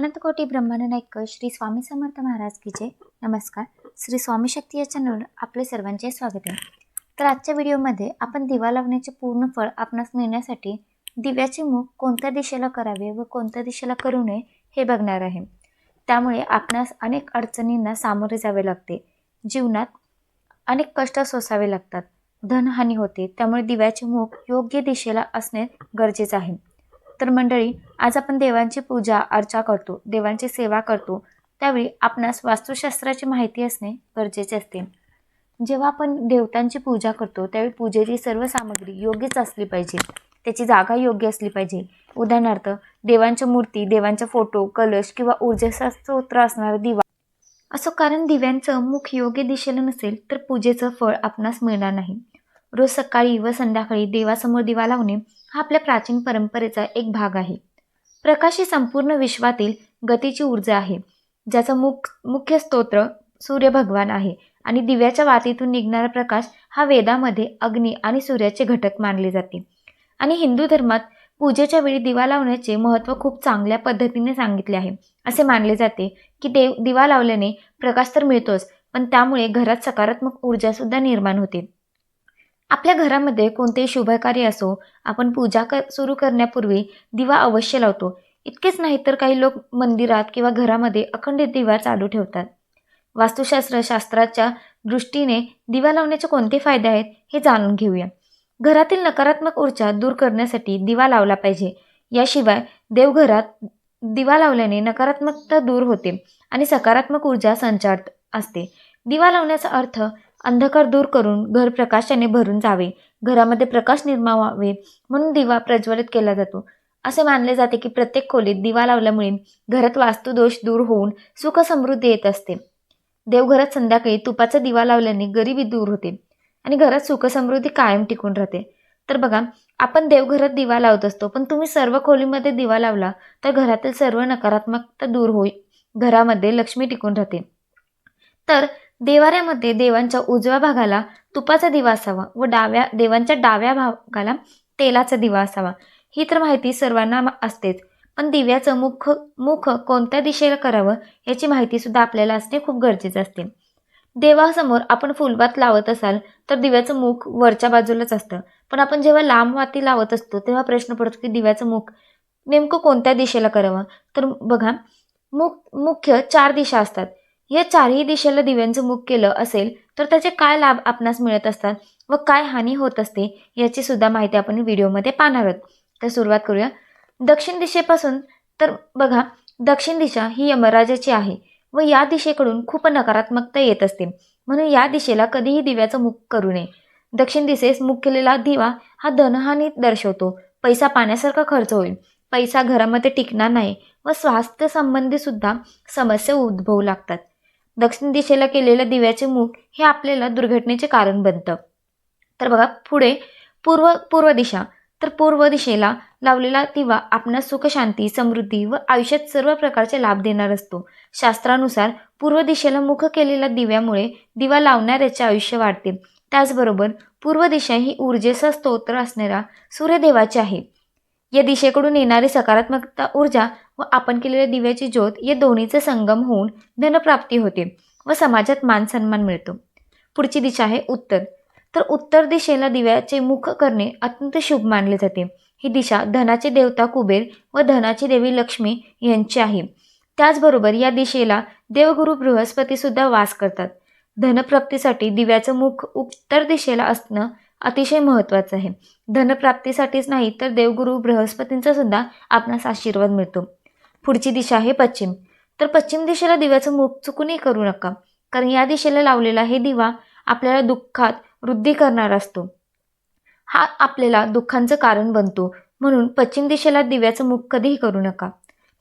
अनंतकोटी ब्रह्मांड नायक श्री स्वामी समर्थ महाराज की जय. नमस्कार. श्री स्वामी शक्ती या चॅनलवर आपले सर्वांचे स्वागत आहे. तर आजच्या व्हिडिओमध्ये आपण दिवा लावण्याचे पूर्ण फळ आपणास मिळण्यासाठी दिव्याचे मुख कोणत्या दिशेला करावे व कोणत्या दिशेला करू नये हे बघणार आहे. त्यामुळे आपणास अनेक अडचणींना सामोरे जावे लागते. जीवनात अनेक कष्ट सोसावे लागतात. धनहानी होते. त्यामुळे दिव्याचे मुख योग्य दिशेला असणे गरजेचे आहे. तर मंडळी आज आपण देवांची पूजा अर्चा करतो देवांची सेवा करतो. त्यावेळी आपणास वास्तुशास्त्राची माहिती असणे गरजेचे असते. जेव्हा आपण देवतांची पूजा करतो त्यावेळी पूजेची सर्व सामग्री योग्यच असली पाहिजे. त्याची जागा योग्य असली पाहिजे. उदाहरणार्थ देवांच्या मूर्ती देवांचा फोटो कलश किंवा ऊर्जेचा स्तोत्र असणारा दिवा. असं कारण दिव्यांचं मुख योग्य दिशेला नसेल तर पूजेचं फळ आपणास मिळणार नाही. रोज सकाळी व संध्याकाळी देवासमोर दिवा लावणे हा आपल्या प्राचीन परंपरेचा एक भाग आहे. प्रकाश ही संपूर्ण विश्वातील गतीची ऊर्जा आहे ज्याचा मुख मुख्य स्तोत्र सूर्य भगवान आहे आणि दिव्याच्या वातीतून निघणारा प्रकाश हा वेदामध्ये अग्नी आणि सूर्याचे घटक मानले जाते. आणि हिंदू धर्मात पूजेच्या वेळी दिवा लावण्याचे महत्त्व खूप चांगल्या पद्धतीने सांगितले आहे. असे मानले जाते की देव दिवा लावल्याने प्रकाश तर मिळतोच पण त्यामुळे घरात सकारात्मक ऊर्जासुद्धा निर्माण होते. आपल्या घरामध्ये कोणतेही शुभकार्य असो आपण पूजा कर सुरू करण्यापूर्वी दिवा अवश्य लावतो. इतकेच नाही तर काही लोक मंदिरात किंवा घरामध्ये अखंडित दिवा चालू ठेवतात. वास्तुशास्त्र शास्त्राच्या दृष्टीने दिवा लावण्याचे कोणते फायदे आहेत हे जाणून घेऊया. घरातील नकारात्मक ऊर्जा दूर करण्यासाठी दिवा लावला पाहिजे. याशिवाय देवघरात दिवा लावल्याने नकारात्मकता दूर होते आणि सकारात्मक ऊर्जा संचार असते. दिवा लावण्याचा अर्थ अंधकार दूर करून घर प्रकाशाने भरून जावे घरामध्ये प्रकाश निर्माण व्हावे म्हणून दिवा प्रज्वलित केला जातो. असे मानले जाते की प्रत्येक खोलीत दिवा लावल्यामुळे घरात वास्तुदोष दूर होऊन सुख समृद्धी येत असते. देवघरात संध्याकाळी तुपाचा दिवा लावल्याने गरिबी दूर होते आणि घरात सुख समृद्धी कायम टिकून राहते. तर बघा आपण देवघरात दिवा लावत असतो पण तुम्ही सर्व खोलीमध्ये दिवा लावला तर घरातील सर्व नकारात्मकता दूर होईल घरामध्ये लक्ष्मी टिकून राहते. तर देवाऱ्यामध्ये देवांच्या उजव्या भागाला तुपाचा दिवा असावा व डाव्या देवांच्या डाव्या भागाला तेलाचा दिवा असावा. ही तर माहिती सर्वांना असतेच. पण दिव्याचं मुख मुख कोणत्या दिशेला करावं याची माहिती सुद्धा आपल्याला असणे खूप गरजेचं असते. देवासमोर आपण फुलबात लावत असाल तर दिव्याचं मुख वरच्या बाजूलाच असतं. पण आपण जेव्हा लांब वाती लावत असतो तेव्हा प्रश्न पडतो की दिव्याचं मुख नेमकं कोणत्या दिशेला करावं? तर बघा मुख मुख्य चार दिशा असतात. या चारही दिशेला दिव्यांचं मुख केलं असेल तर त्याचे काय लाभ आपणास मिळत असतात व काय हानी होत असते याची सुद्धा माहिती आपण व्हिडिओमध्ये पाहणार आहोत. तर सुरुवात करूया. दक्षिण दिशेपासून तर बघा दक्षिण दिशा ही यमराजाची आहे व या दिशेकडून खूप नकारात्मकता येत असते. म्हणून या दिशेला कधीही दिव्याचं मुख करू नये. दक्षिण दिशेस मुख केलेला दिवा हा धनहानी दर्शवतो. पैसा पाण्यासारखा खर्च होईल. पैसा घरामध्ये टिकणार नाही व स्वास्थ्य संबंधी सुद्धा समस्या उद्भवू लागतात. दक्षिण दिशेला केलेल्या दिव्याचे मुख हे आपल्याला दुर्घटनेचे कारण बनतं. तर बघा पुढे पूर्व पूर्व दिशा. तर पूर्व दिशेला लावलेला दिवा आपणास सुखशांती समृद्धी व आयुष्यात सर्व प्रकारचे लाभ देणार असतो. शास्त्रानुसार पूर्व दिशेला मुख केलेल्या दिव्यामुळे दिवा लावणाऱ्याचे आयुष्य वाढते. त्याचबरोबर पूर्व दिशा ही ऊर्जेचा स्तोत्र असणारा सूर्यदेवाची आहे. या दिशेकडून येणारी सकारात्मकता ऊर्जा व आपण केलेल्या दिव्याची ज्योत या दोन्हीचे संगम होऊन धनप्राप्ती होते व समाजात मान सन्मान मिळतो. पुढची दिशा आहे उत्तर. तर उत्तर दिशेला दिव्याचे मुख करणे अत्यंत शुभ मानले जाते. ही दिशा धनाचे देवता कुबेर व धनाची देवी लक्ष्मी यांची आहे. त्याचबरोबर या दिशेला देवगुरु बृहस्पतीसुद्धा वास करतात. धनप्राप्तीसाठी दिव्याचं मुख उत्तर दिशेला असणं अतिशय महत्त्वाचं आहे. धनप्राप्तीसाठीच नाही तर देवगुरु बृहस्पतींचा सुद्धा आपणास आशीर्वाद मिळतो. पुढची दिशा आहे पश्चिम. तर पश्चिम दिशेला दिव्याचं मुख चुकूनही करू नका कारण या दिशेला लावलेला हे दिवा आपल्याला दुःखात वृद्धी करणारा असतो. हा आपल्याला दुःखांचं कारण बनतो म्हणून पश्चिम दिशेला दिव्याचं मुख कधीही करू नका.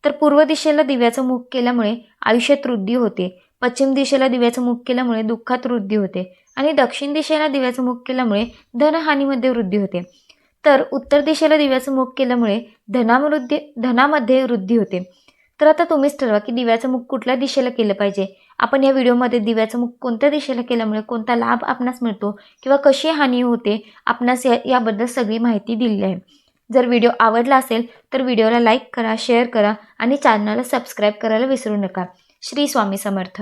तर पूर्व दिशेला दिव्याचं मुख केल्यामुळे आयुष्यात वृद्धी होते पश्चिम दिशेला दिव्याचं मुख केल्यामुळे दुःखात वृद्धी होते आणि दक्षिण दिशेला दिव्याचं मुख केल्यामुळे धनहानीमध्ये वृद्धी होते. तर उत्तर दिशेला दिव्याचं मुख केल्यामुळे धनामृद्धी धनामध्ये वृद्धी होते. तर आता तुम्हीच ठरवा की दिव्याचं मुख कुठल्या दिशेला केलं पाहिजे? आपण या व्हिडिओमध्ये दिव्याचं मुख कोणत्या दिशेला केल्यामुळे कोणता लाभ आपणास मिळतो किंवा कशी हानी होते आपणास या याबद्दल सगळी माहिती दिली आहे. जर व्हिडिओ आवडला असेल तर व्हिडिओला लाईक करा शेअर करा आणि चॅनलला सबस्क्राईब करायला विसरू नका. श्री स्वामी समर्थ.